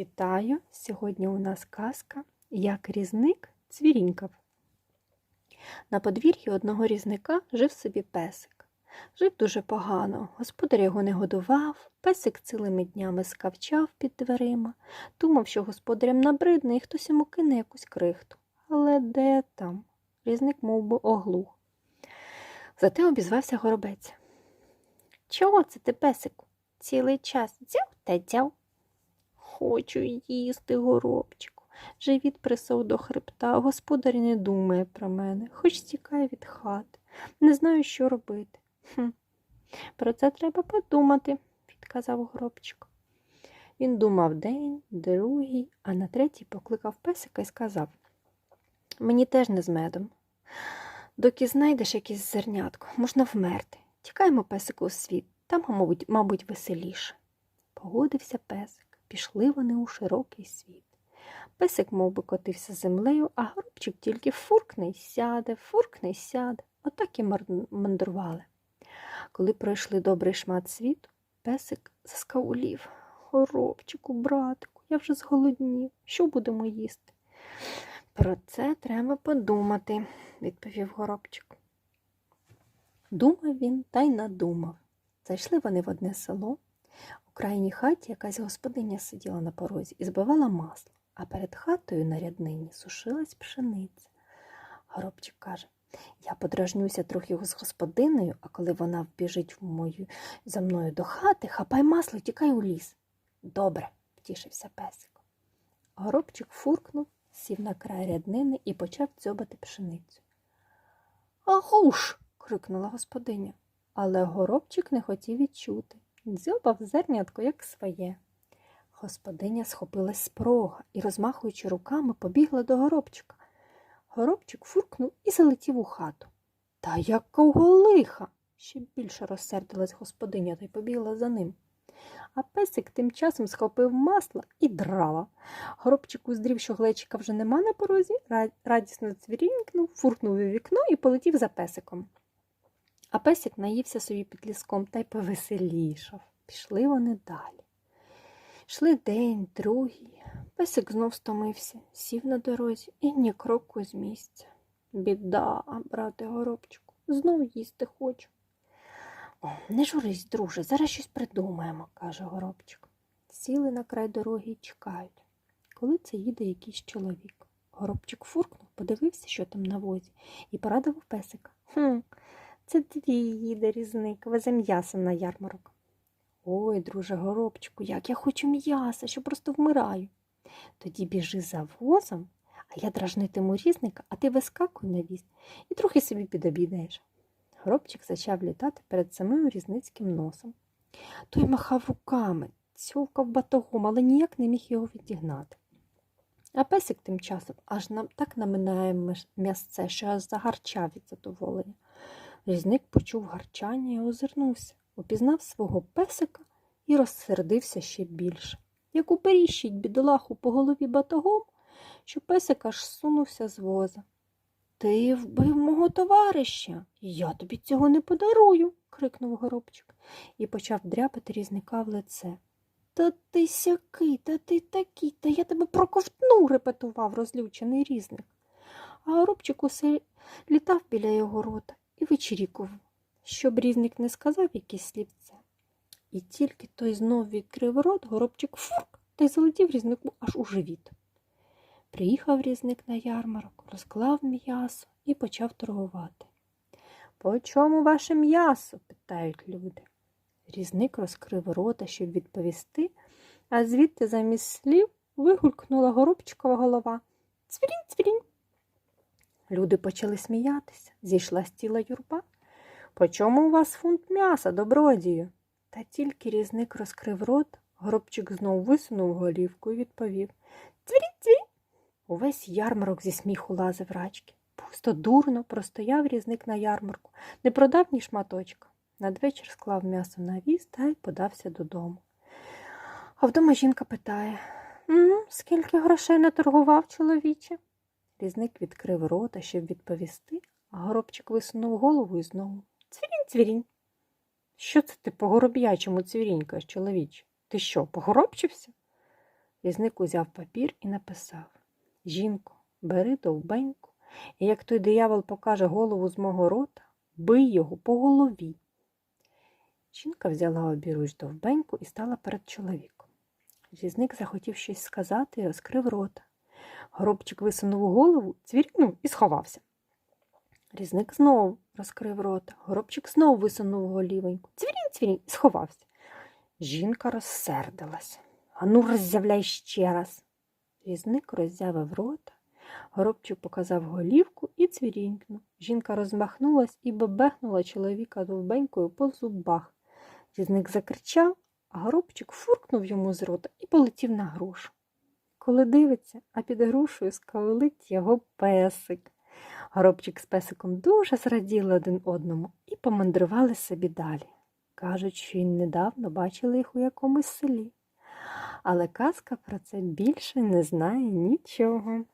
Вітаю! Сьогодні у нас казка Як різник цвірінькав. На подвір'ї одного різника жив собі песик. Жив дуже погано, господар його не годував, песик цілими днями скавчав під дверима, думав, що господарям набридне і хтось йому кине якусь крихту. Але де там? Різник мов би, оглух. Зате обізвався горобець. Чого це ти, песику? Цілий час дзяв та дзяв. Хочу їсти, горобчику. Живіт присох до хребта, господар не думає про мене, хоч тікає від хати. Не знаю, що робити. Хм. Про це треба подумати, відказав горобчик. Він думав день, другий, а на третій покликав песика і сказав Мені теж не з медом. Доки знайдеш якесь зернятко, можна вмерти. Тікаємо песику у світ, там, мабуть, мабуть, веселіше. Погодився песик. Пішли вони у широкий світ. Песик мов би, котився землею, а горобчик тільки фуркне й сяде, фуркне й сяде. Отак і мандрували. Коли пройшли добрий шмат світу, песик заскаулів. Горобчику, братику, я вже зголоднів. Що будемо їсти? Про це треба подумати, відповів горобчик. Думав він та й надумав. Зайшли вони в одне село. Крайній хаті якась господиня сиділа на порозі і збивала масло, а перед хатою на ряднині сушилась пшениця. Горобчик каже Я подражнюся трохи з господинею, а коли вона вбіжить в мою, за мною до хати, хапай масло і тікай у ліс. Добре, втішився песик. Горобчик фуркнув, сів на край ряднини і почав дзьобати пшеницю. Агуш. крикнула господиня, але горобчик не хотів відчути. Дзьобав зернятко, як своє. Господиня схопилась з порога і, розмахуючи руками, побігла до горобчика. Горобчик фуркнув і залетів у хату. Та якого лиха? Ще більше розсердилась господиня та й побігла за ним. А песик тим часом схопив масло і драла. Горобчик уздрів, що глечика вже нема на порозі, радісно цвірінькнув, фуркнув у вікно і полетів за песиком. А песик наївся собі під ліском та й повеселішав. Пішли вони далі. Йшли день, другий. Песик знов стомився, сів на дорозі і ні кроку з місця. Біда, брате горобчику, знов їсти хочу. Не журись, друже, зараз щось придумаємо, каже горобчик. Сіли на край дороги і чекають. Коли це їде якийсь чоловік. Горобчик фуркнув, подивився, що там на возі, і порадував песика. Хм, це твій їде різник, везе м'ясо на ярмарок. Ой, друже горобчику, як я хочу м'яса, що просто вмираю. Тоді біжи за возом, а я дражнитиму різника, а ти вискакуй на віз і трохи собі підобідаєш. Горобчик почав літати перед самим різницьким носом. Той махав руками, цьовкав батогом, але ніяк не міг його відігнати. А песик тим часом аж нам так наминає м'ясце, що аж загарчав від задоволення. Різник почув гарчання і озирнувся, упізнав свого песика і розсердився ще більше. Як уперіщить бідолаху по голові батогом, що песик аж сунувся з воза. Ти вбив мого товариша, я тобі цього не подарую, крикнув горобчик і почав дряпати різника в лице. Та ти сякий, та ти такий, та я тебе проковтну, репетував розлючений різник. А горобчик усе літав біля його рота і вичірікував, щоб різник не сказав якісь слівце. І тільки той знов відкрив рот, горобчик фурк та й залетів різнику аж у живіт. Приїхав різник на ярмарок, розклав м'ясо і почав торгувати. По чому ваше м'ясо? питають люди. Різник розкрив рота, щоб відповісти, а звідти замість слів вигулькнула горобчикова голова. Цвірінь, цвірінь. Люди почали сміятися, зійшла з тіла юрба. По чому у вас фунт м'яса, добродію? Та тільки різник розкрив рот, горобчик знов висунув голівку і відповів цвірінь. Увесь ярмарок зі сміху лазив рачки. Пусто дурно простояв різник на ярмарку, не продав ні шматочка. Надвечір склав м'ясо на віз та й подався додому. А вдома жінка питає «М, скільки грошей наторгував чоловіче? Різник відкрив рота, щоб відповісти, а горобчик висунув голову і знову Цвірінь, цвірінь. Що це ти по гороб'ячому цвірінькаєш, чоловіче? Ти що, погоробчився? Різник узяв папір і написав Жінко, бери довбеньку, і як той диявол покаже голову з мого рота, бий його по голові. Жінка взяла обіруч довбеньку і стала перед чоловіком. Різник захотів щось сказати і розкрив рота. Горобчик висунув голову, цвіркнув і сховався. Різник знову розкрив рота. Горобчик знову висунув голівеньку. Цвірінь, цвірінь і сховався. Жінка розсердилась. Ану, роззявляй ще раз. Різник роззявив рота. Горобчик показав голівку і цвірінькнув. Жінка розмахнулась і бебехнула чоловіка довбенькою по зубах. Різник закричав, а горобчик фуркнув йому з рота і полетів на грушу. Коли дивиться, а під грушею скавлить його песик. Горобчик з песиком дуже зраділи один одному і помандрували собі далі. Кажуть, що й недавно бачили їх у якомусь селі. Але казка про це більше не знає нічого.